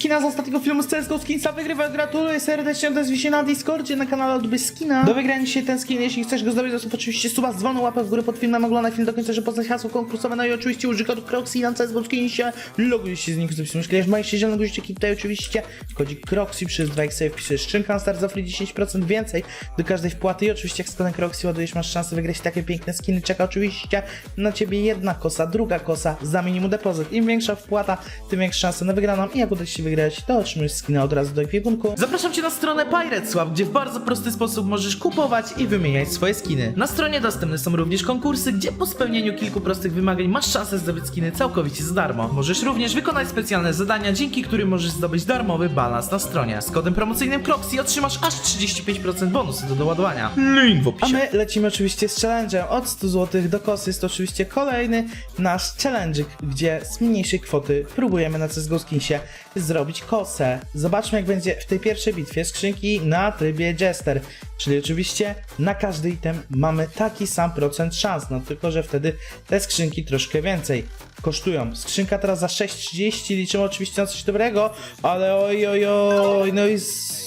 skina z ostatniego filmu z CSGO Skinsa wygrywa. Gratuluję serdecznie, odezwij się na Discordzie na kanale Odby Skina. Do wygrania dzisiaj ten skin, jeśli chcesz go zdobyć, zostaw oczywiście suba z dzwoną, łapę w górę pod filmem, oglądaj film do końca, żeby poznać hasło konkursowe, no i oczywiście użyj kodu Croxy na CSGO Skinsie. Loguj się z nich, zapisujesz klejesz, masz się zielone guziki, tutaj oczywiście kodzik Croxy przez 2 sobie wpisujesz skrzynka na start za free 10% więcej do każdej wpłaty i oczywiście jak z kodem Croxy ładujesz, masz szansę wygrać takie piękne skiny. Czeka oczywiście na ciebie jedna kosa, druga kosa za minimum depozyt. Im większa wpłata, tym większa szansa na wygraną i jak uda się wygrać, to otrzymujesz skina od razu do ekwipunku. Zapraszam cię na stronę Pirateswap, gdzie w bardzo prosty sposób możesz kupować i wymieniać swoje skiny. Na stronie dostępne są również konkursy, gdzie po spełnieniu kilku prostych wymagań masz szansę zdobyć skiny całkowicie za darmo. Możesz również wykonać specjalne zadania, dzięki którym możesz zdobyć darmowy balans na stronie. Z kodem promocyjnym Croxy otrzymasz aż 35% bonusu do doładowania. Link w opisie. A my lecimy oczywiście z challenge'em od 100 zł do kosy. Jest to oczywiście kolejny nasz challenge'ik, gdzie z mniejszej kwoty próbujemy na CSGO Skinsie zrobić kosę. Zobaczmy jak będzie w tej pierwszej bitwie skrzynki na trybie Jester. Czyli oczywiście na każdy item mamy taki sam procent szans, no tylko że wtedy te skrzynki troszkę więcej kosztują. Skrzynka teraz za 6,30 liczymy oczywiście na coś dobrego, ale oj oj oj, no i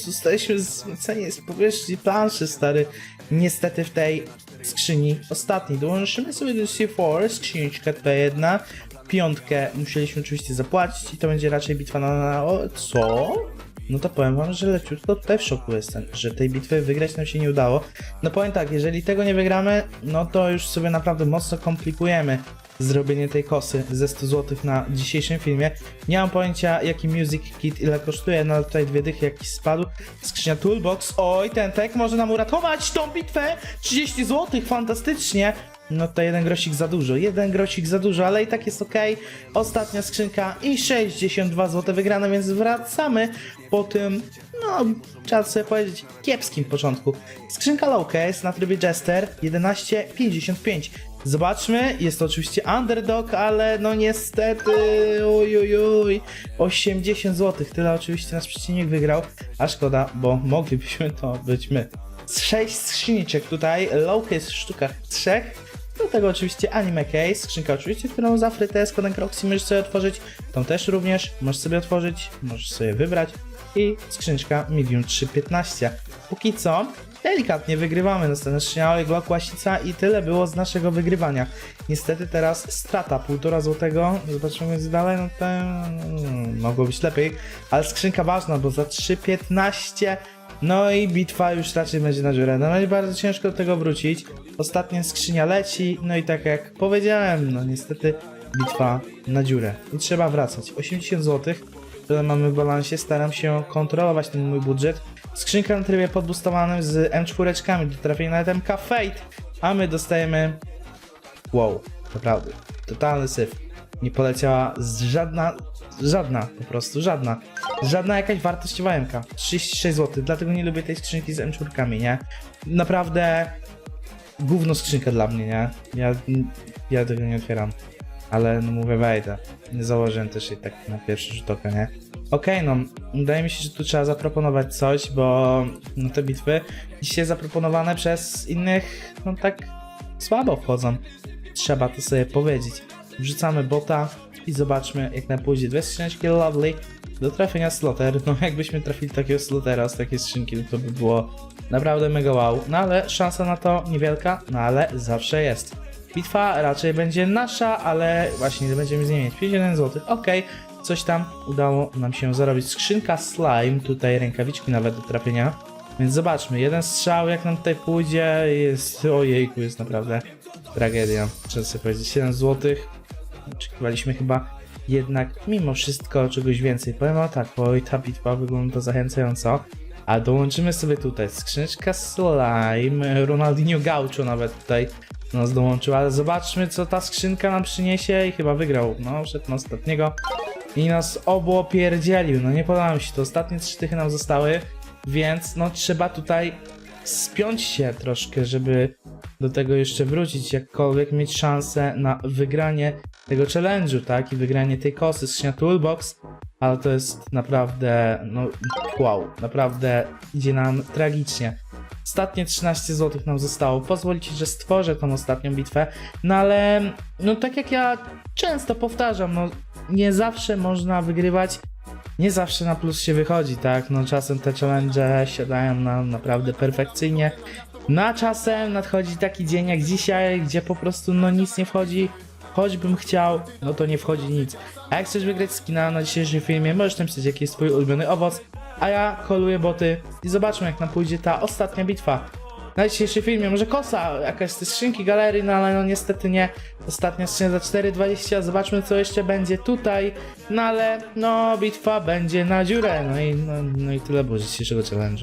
zostaliśmy zmyceni z powierzchni planszy, stary. Niestety w tej skrzyni ostatniej dołączymy sobie do C4, skrzyneczka P1, piątkę musieliśmy oczywiście zapłacić i to będzie raczej bitwa na... o, co? No to powiem wam, że leciutko tutaj w szoku jestem, że tej bitwy wygrać nam się nie udało. No powiem tak, jeżeli tego nie wygramy, no to już sobie naprawdę mocno komplikujemy zrobienie tej kosy ze 100 zł na dzisiejszym filmie. Nie mam pojęcia jaki Music Kit ile kosztuje, no ale tutaj dwie dychy jakiś spadł. Skrzynia Toolbox, oj ten tek może nam uratować tą bitwę! 30 zł, fantastycznie! No to jeden grosik za dużo, jeden grosik za dużo, ale i tak jest ok. Ostatnia skrzynka i 62 zł wygrane, więc wracamy po tym, no trzeba sobie powiedzieć, kiepskim początku. Skrzynka low case na trybie Jester 11,55. Zobaczmy, jest to oczywiście underdog, ale no niestety, oj, 80 zł, tyle oczywiście nasz przeciwnik wygrał, a szkoda, bo moglibyśmy to być my. Z 6 skrzyniczek tutaj, low case w sztukach trzech, do tego oczywiście anime case, skrzynka oczywiście, którą za frytę z kodem możesz sobie otworzyć, tą też również możesz sobie otworzyć, możesz sobie wybrać i skrzyneczka medium 315. Póki co, delikatnie wygrywamy, następna skrzynia Glock Łasica i tyle było z naszego wygrywania. Niestety teraz strata, półtora złotego, zobaczymy więc dalej, no to mm, mogło być lepiej, ale skrzynka ważna, bo za 3,15 no i bitwa już raczej będzie na dziurę. No będzie bardzo ciężko do tego wrócić. Ostatnia skrzynia leci, no i tak jak powiedziałem, no niestety bitwa na dziurę. I trzeba wracać. 80 zł, tyle mamy w balansie, staram się kontrolować ten mój budżet. Skrzynka na trybie podbustowanym z M4 do trafienia na MK Fate, a my dostajemy... Wow, naprawdę, totalny syf. Nie poleciała żadna, żadna po prostu, żadna. Żadna jakaś wartościowa MK. 36 zł, dlatego nie lubię tej skrzynki z M4, nie? Naprawdę gówno skrzynka dla mnie, nie? Ja, ja tego nie otwieram. Ale no mówię, wejdę. Nie założyłem też jej tak na pierwszy rzut oka, nie? Okej, no, wydaje mi się, że tu trzeba zaproponować coś, bo no, te bitwy dzisiaj zaproponowane przez innych, no tak słabo wchodzą. Trzeba to sobie powiedzieć. Wrzucamy bota i zobaczmy, jak. Dwie skrzyneczki lovely do trafienia sloter. No jakbyśmy trafili takiego slotera z takiej skrzynki, to by było naprawdę mega wow. No ale szansa na to niewielka, no ale zawsze jest. Bitwa raczej będzie nasza, ale właśnie nie będziemy z niej mieć. 51 zł, ok. Coś tam udało nam się zarobić. Skrzynka slime, tutaj rękawiczki nawet do trafienia. Więc zobaczmy, jeden strzał jak nam tutaj pójdzie jest, ojejku, jest naprawdę tragedia. Trzeba sobie powiedzieć, 7 zł. Oczekiwaliśmy chyba jednak mimo wszystko czegoś więcej. Powiem wam tak, oj ta bitwa wygląda zachęcająco. A dołączymy sobie tutaj skrzyneczka slime, Ronaldinho Gaucho nawet tutaj nas dołączył, ale zobaczmy co ta skrzynka nam przyniesie i chyba wygrał. No, wszedł na ostatniego i nas obłopierdzielił. No nie podoba mi się to, ostatnie trzy tychy nam zostały, więc no trzeba tutaj spiąć się troszkę, żeby do tego jeszcze wrócić, jakkolwiek mieć szansę na wygranie tego challenge'u, tak? I wygranie tej kosy z Toolbox, ale to jest naprawdę, no wow, naprawdę idzie nam tragicznie. Ostatnie 13 zł nam zostało. Pozwolicie, że stworzę tą ostatnią bitwę. No ale, no tak jak ja często powtarzam, no nie zawsze można wygrywać. Nie zawsze na plus się wychodzi, tak? No czasem te challenge siadają nam naprawdę perfekcyjnie. No a czasem nadchodzi taki dzień jak dzisiaj, gdzie po prostu no nic nie wchodzi. Choćbym chciał, no to nie wchodzi nic. A jak chcesz wygrać skina na dzisiejszym filmie, możesz napisać jaki jest twój ulubiony owoc, a ja koluję boty i zobaczmy jak nam pójdzie ta ostatnia bitwa. Na dzisiejszym filmie może kosa, jakaś z tej skrzynki galerii, no ale no niestety nie. Ostatnia skrzynia za 4,20, zobaczmy co jeszcze będzie tutaj. No ale no bitwa będzie na dziurę, no i, no, no i tyle było z dzisiejszego challenge'u.